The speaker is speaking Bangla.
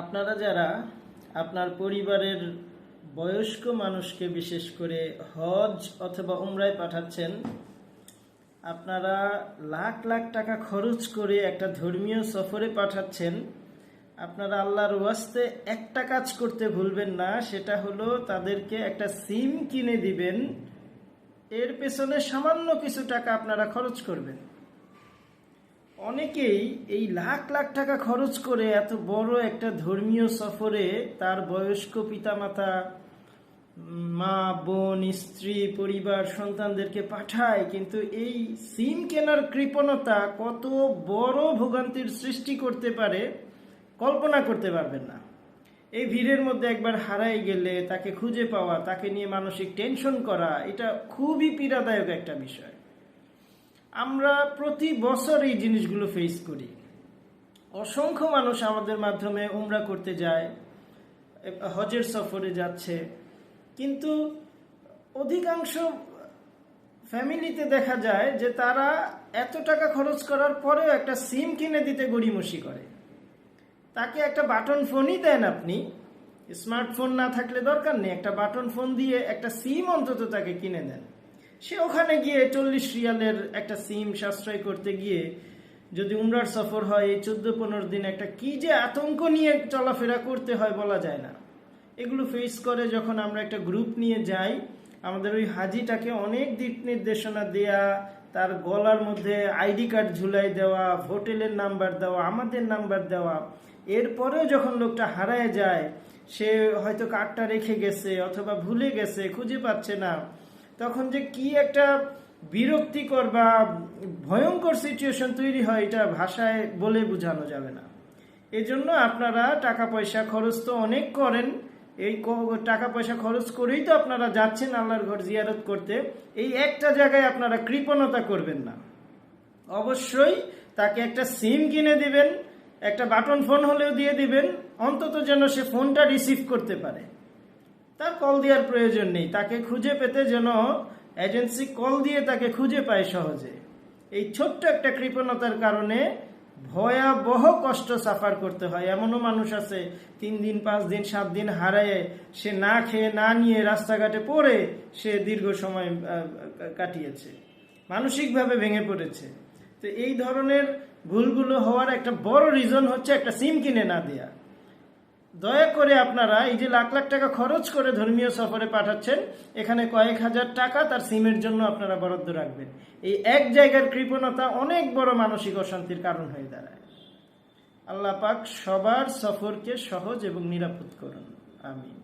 আপনারা যারা আপনার পরিবারের বয়স্ক মানুষকে বিশেষ করে হজ অথবা উমরায় পাঠাচ্ছেন, আপনারা লাখ লাখ টাকা খরচ করে একটা ধর্মীয় সফরে পাঠাচ্ছেন, আপনারা আল্লাহর ওয়াস্তে একটা কাজ করতে ভুলবেন না, সেটা হলো তাদেরকে একটা সিম কিনে দিবেন। এর পেছনে সামান্য কিছু টাকা আপনারা খরচ করবেন। অনেকেই এই লাখ লাখ টাকা খরচ করে এত বড় একটা ধর্মীয় সফরে তার বয়স্ক পিতামাতা মা, বোন, স্ত্রী, পরিবার, সন্তানদেরকে পাঠায়, কিন্তু এই সিম কেনার কৃপণতা কত বড় ভোগান্তির সৃষ্টি করতে পারে, কল্পনা করতে পারবেন না। এই ভিড়ের মধ্যে একবার হারাই গেলে, তাকে খুঁজে পাওয়া, তাকে নিয়ে মানসিক টেনশন করা, এটা খুবই পীড়াদায়ক একটা বিষয়। আমরা প্রতি বছর এই জিনিসগুলো ফেস করি। অসংখ্য মানুষ আমাদের মাধ্যমে উমরা করতে যায়, হজের সফরে যাচ্ছে, কিন্তু অধিকাংশ ফ্যামিলিতে দেখা যায় যে তারা এত টাকা খরচ করার পরেও একটা সিম কিনে দিতে গড়িমসি করে। তাকে একটা বাটন ফোনই দেন আপনি, স্মার্টফোন না থাকলে দরকার নেই, একটা বাটন ফোন দিয়ে একটা সিম অন্তত তাকে কিনে দেন। সে ওখানে গিয়ে চল্লিশ রিয়ালের একটা সিম সাশ্রয় করতে গিয়ে যদি উমরার সফর হয়, এই চোদ্দ পনেরো দিন একটা কি যে আতঙ্ক নিয়ে চলাফেরা করতে হয় বলা যায় না। এগুলো ফেস করে যখন আমরা একটা গ্রুপ নিয়ে যাই, আমাদের ওই হাজিটাকে অনেক দিক নির্দেশনা দেয়া, তার গলার মধ্যে আইডি কার্ড ঝুলাই দেওয়া, হোটেলের নাম্বার দেওয়া, আমাদের নাম্বার দেওয়া, এরপরেও যখন লোকটা হারায় যায়, সে হয়তো কার্ডটা রেখে গেছে অথবা ভুলে গেছে, খুঁজে পাচ্ছে না। তখন যে কি একটা বিরক্তিকর বা ভয়ঙ্কর সিচুয়েশন তৈরি হয়, এটা ভাষায় বলে বোঝানো যাবে না। এজন্য আপনারা টাকা পয়সা খরচ তো অনেক করেন। এই টাকা পয়সা খরচ করেই তো আপনারা যাচ্ছেন আল্লাহর ঘর জিয়ারত করতে। এই একটা জায়গায় আপনারা কৃপণতা করবেন না। অবশ্যই তাকে একটা সিম কিনে দিবেন, একটা বাটন ফোন হলেও দিয়ে দিবেন, অন্তত যেন সে ফোনটা রিসিভ করতে পারে। তার কল দেওয়ার প্রয়োজন নেই। তাকে খুঁজে পেতে যেন এজেন্সি কল দিয়ে তাকে খুঁজে পায় সহজে। এই ছোট্ট একটা কৃপণতার কারণে ভয়াবহ কষ্ট সাফার করতে হয়। এমনও মানুষ আছে, তিন দিন, পাঁচ দিন, সাত দিন হারায় সে না খেয়ে, না নিয়ে রাস্তাঘাটে পড়ে সে দীর্ঘ সময় কাটিয়েছে। মানসিকভাবে ভেঙে পড়েছে। তো এই ধরনের ভুলগুলো হওয়ার একটা বড় রিজন হচ্ছে একটা সিম কিনে না দেয়া। দয়া করে আপনারা এই যে লাখ লাখ টাকা খরচ করে ধর্মীয় সফরে পাঠাচ্ছেন, এখানে কয়েক হাজার টাকা তার সিমের জন্য আপনারা বরাদ্দ রাখবেন। এই এক জায়গার কৃপণতা অনেক বড় মানসিক অশান্তির কারণ হয়ে দাঁড়ায়। আল্লাহ পাক সবার সফরকে সহজ এবং নিরাপদ করুন। আমিন।